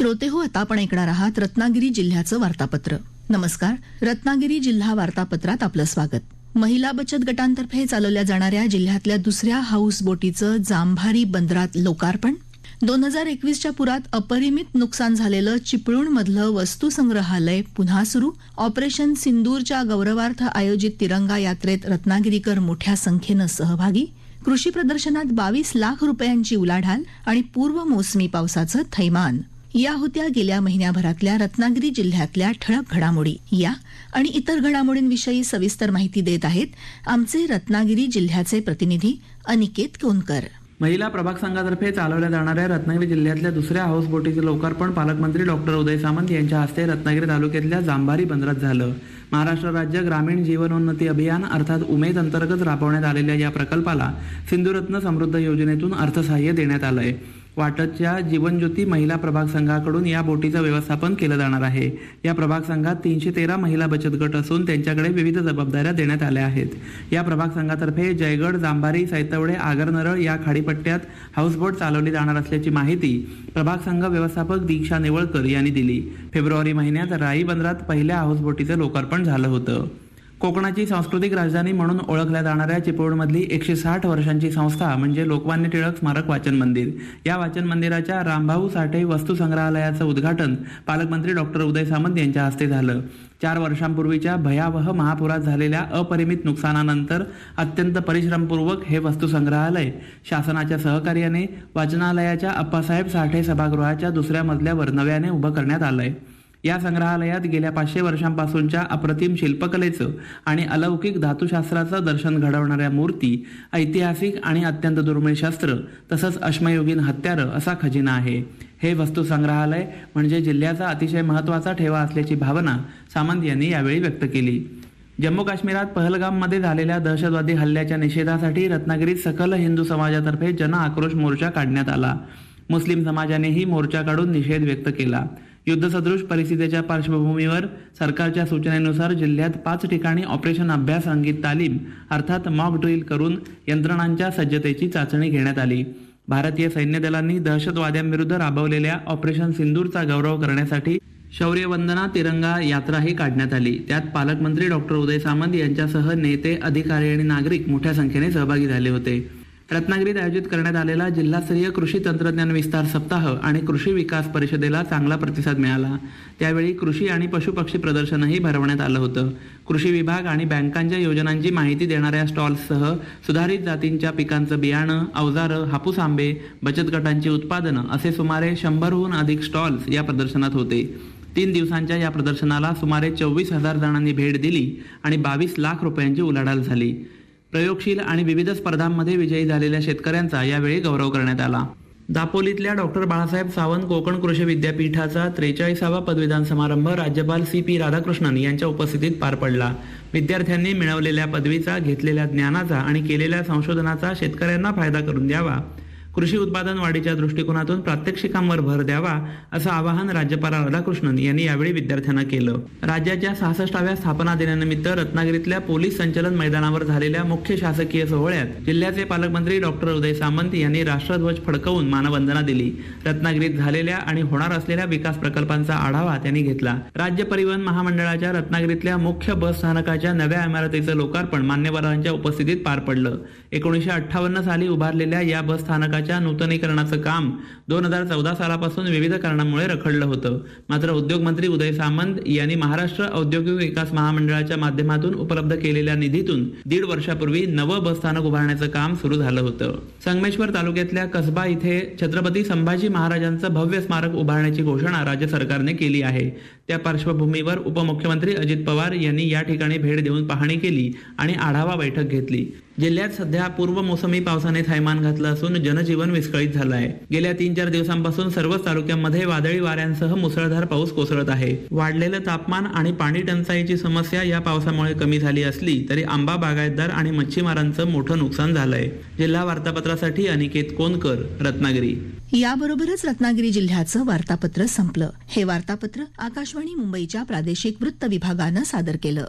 श्रोते हो आता आपण ऐकणार आहात रत्नागिरी जिल्ह्याचं वार्तापत्र. नमस्कार रत्नागिरी जिल्हा वार्तापत्रात आपलं स्वागत. महिला बचत गटांतर्फे चालवल्या जाणाऱ्या जिल्ह्यातल्या दुसऱ्या हाऊस बोटीचं जांभारी बंदरात लोकार्पण. दोन हजार एकवीसच्या पुरात अपरिमित नुकसान झालेलं चिपळूणमधलं वस्तू संग्रहालय पुन्हा सुरू. ऑपरेशन सिंदूरच्या गौरवार्थ आयोजित तिरंगा यात्रेत रत्नागिरीकर मोठ्या संख्येनं सहभागी. कृषी प्रदर्शनात बावीस लाख रुपयांची उलाढाल आणि पूर्व मोसमी पावसाचं थैमान. या होत्या गेल्या महिन्याभरातल्या रत्नागिरी जिल्ह्यातल्या ठळक घडामोडी. या आणि इतर घडामोडींविषयी सविस्तर माहिती देत आहेत आमचे रत्नागिरी जिल्ह्याचे प्रतिनिधी अनिकेत कोनकर. महिला प्रभाग संघातर्फे चालवल्या जाणाऱ्या रत्नागिरी जिल्ह्यातल्या दुसऱ्या हाऊस बोटीचे लोकार्पण पालकमंत्री डॉक्टर उदय सामंत यांच्या हस्ते रत्नागिरी तालुक्यातल्या जांभारी बंदरात झालं. महाराष्ट्र राज्य ग्रामीण जीवनोन्नती अभियान अर्थात उमेद अंतर्गत राबवण्यात आलेल्या या प्रकल्पाला सिंधुरत्न समृद्ध योजनेतून अर्थसहाय्य देण्यात आलंय. वाटतच्या जीवनज्योती महिला प्रभाग संघाकडून या बोटीचं व्यवस्थापन केलं जाणार आहे. या प्रभाग संघात तीनशे तेरा महिला बचत गट असून त्यांच्याकडे विविध जबाबदाऱ्या देण्यात आल्या आहेत. या प्रभाग संघातर्फे जयगड जांभारी सैतवडे आगरनरळ या खाडीपट्ट्यात हाऊसबोट चालवली जाणार असल्याची माहिती प्रभाग संघ व्यवस्थापक दीक्षा नेवळकर यांनी दिली. फेब्रुवारी महिन्यात राई बंदरात पहिल्या हाऊसबोटीचं लोकार्पण झालं होतं. कोकणाची सांस्कृतिक राजधानी म्हणून ओळखल्या जाणाऱ्या चिपळूणमधली एकशे साठ वर्षांची संस्था म्हणजे लोकमान्य टिळक स्मारक वाचन मंदिर. या वाचन मंदिराच्या रामभाऊ साठे वस्तू संग्रहालयाचं उद्घाटन पालकमंत्री डॉक्टर उदय सामंत यांच्या हस्ते झालं. चार वर्षांपूर्वीच्या भयावह महापुरात झालेल्या अपरिमित नुकसानानंतर अत्यंत परिश्रमपूर्वक हे वस्तू संग्रहालय शासनाच्या सहकार्याने वाचनालयाच्या अप्पासाहेब साठे सभागृहाच्या दुसऱ्या मजल्यावर नव्याने उभं करण्यात आलंय. या संग्रहालयात गेल्या पाचशे वर्षांपासूनच्या अप्रतिम शिल्पकलेचं आणि अलौकिक धातुशास्त्राचं दर्शन घडवणाऱ्या मूर्ती ऐतिहासिक आणि अत्यंत दुर्मिळ शस्त्र तसंच अश्मयुगीन हत्यारं असा खजिना आहे. हे वस्तू संग्रहालय म्हणजे जिल्ह्याचा अतिशय महत्त्वाचा ठेवा असल्याची भावना सामंत यांनी यावेळी व्यक्त केली. जम्मू काश्मीरात पहलगाममध्ये झालेल्या दहशतवादी हल्ल्याच्या निषेधासाठी रत्नागिरीत सकल हिंदू समाजातर्फे जन आक्रोश मोर्चा काढण्यात आला. मुस्लिम समाजानेही मोर्चा काढून निषेध व्यक्त केला. युद्धसदृश परिस्थितीच्या पार्श्वभूमीवर सरकारच्या सूचनेनुसार जिल्ह्यात पाच ठिकाणी ऑपरेशन अभ्यास अंगित तालीम अर्थात मॉक ड्रिल करून यंत्रणांच्या सज्जतेची चाचणी घेण्यात आली. भारतीय सैन्य दलांनी दहशतवाद्यांविरुद्ध राबवलेल्या ऑपरेशन सिंदूरचा गौरव करण्यासाठी शौर्यवंदना तिरंगा यात्राही काढण्यात आली. त्यात पालकमंत्री डॉक्टर उदय सामंत यांच्यासह नेते अधिकारी आणि नागरिक मोठ्या संख्येने सहभागी झाले होते. रत्नागिरीत आयोजित करण्यात आलेला जिल्हास्तरीय कृषी तंत्रज्ञान विस्तार सप्ताह आणि कृषी विकास परिषदेला चांगला प्रतिसाद मिळाला. त्यावेळी कृषी आणि पशुपक्षी प्रदर्शनही भरवण्यात आलं होतं. कृषी विभाग आणि बँकांच्या योजनांची माहिती देणाऱ्या स्टॉल्ससह सुधारित जातींच्या पिकांचं बियाणं अवजारं हापूस आंबे बचत गटांची उत्पादनं असे सुमारे शंभरहून अधिक स्टॉल्स या प्रदर्शनात होते. तीन दिवसांच्या या प्रदर्शनाला सुमारे चोवीस हजार जणांनी भेट दिली आणि बावीस लाख रुपयांची उलाढाल झाली. प्रयोगशील आणि विविध स्पर्धांमध्ये विजयी झालेल्या शेतकऱ्यांचा यावेळी गौरव करण्यात आला. दापोलीतल्या डॉक्टर बाळासाहेब सावंत कोकण कृषी विद्यापीठाचा त्रेचाळीसावा पदवीदान समारंभ राज्यपाल सी पी राधाकृष्णन यांच्या उपस्थितीत पार पडला. विद्यार्थ्यांनी मिळवलेल्या पदवीचा घेतलेल्या ज्ञानाचा आणि केलेल्या संशोधनाचा शेतकऱ्यांना फायदा करून द्यावा. कृषी उत्पादन वाढीच्या दृष्टिकोनातून प्रात्यक्षिकांवर भर द्यावा असं आवाहन राज्यपाल राधाकृष्णन यांनी यावेळी विद्यार्थ्यांना केलं. राज्याच्या सहासष्टाव्या स्थापना दिनानिमित्त रत्नागिरीतल्या पोलीस संचलन मैदानावर झालेल्या मुख्य शासकीय सोहळ्यात जिल्ह्याचे पालकमंत्री डॉक्टर उदय सामंत यांनी राष्ट्रध्वज फडकवून मानवंदना दिली. रत्नागिरीत झालेल्या आणि होणार असलेल्या विकास प्रकल्पांचा आढावा त्यांनी घेतला. राज्य परिवहन महामंडळाच्या रत्नागिरीतल्या मुख्य बस स्थानकाच्या नव्या इमारतीचं लोकार्पण मान्यवरांच्या उपस्थितीत पार पडलं. एकोणीशे अठ्ठावन्न साली उभारलेल्या या बस स्थानकाच्या नूतनीकरणाचं काम दोन हजार चौदा सालापासून विविध कारणांमुळे रखडलं होतं. मात्र उद्योगमंत्री उदय सामंत यांनी महाराष्ट्र औद्योगिक विकास महामंडळाच्या माध्यमातून उपलब्ध केलेल्या निधीतून दीड वर्षापूर्वी नवं बस स्थानक उभारण्याचं काम सुरू झालं होतं. संगमेश्वर तालुक्यातल्या कसबा इथे छत्रपती संभाजी महाराजांचं भव्य स्मारक उभारण्याची घोषणा राज्य सरकारने केली आहे. त्या पार्श्वभूमीवर उपमुख्यमंत्री अजित पवार यांनी या ठिकाणी भेट देऊन पाहणी केली आणि आढावा बैठक घेतली. जिल्ह्यात सध्या पूर्व मोसमी पावसाने थैमान घातलं असून जनजीवन विस्कळीत झालं आहे गेल्या तीन चार दिवसांपासून सर्वच तालुक्यांमध्ये वादळी वाऱ्यांसह मुसळधार पाऊस कोसळत आहे. वाढलेलं तापमान आणि पाणी टंचाईची समस्या या पावसामुळे कमी झाली असली तरी आंबा बागायतदार आणि मच्छीमारांचं मोठं नुकसान झालंय. जिल्हा वार्तापत्रासाठी अनिकेत कोनकर रत्नागिरी. याबरोबरच रत्नागिरी जिल्ह्याचं वार्तापत्र संपलं. हे वार्तापत्र आकाशवाणी मुंबईच्या प्रादेशिक वृत्त विभागानं सादर केलं.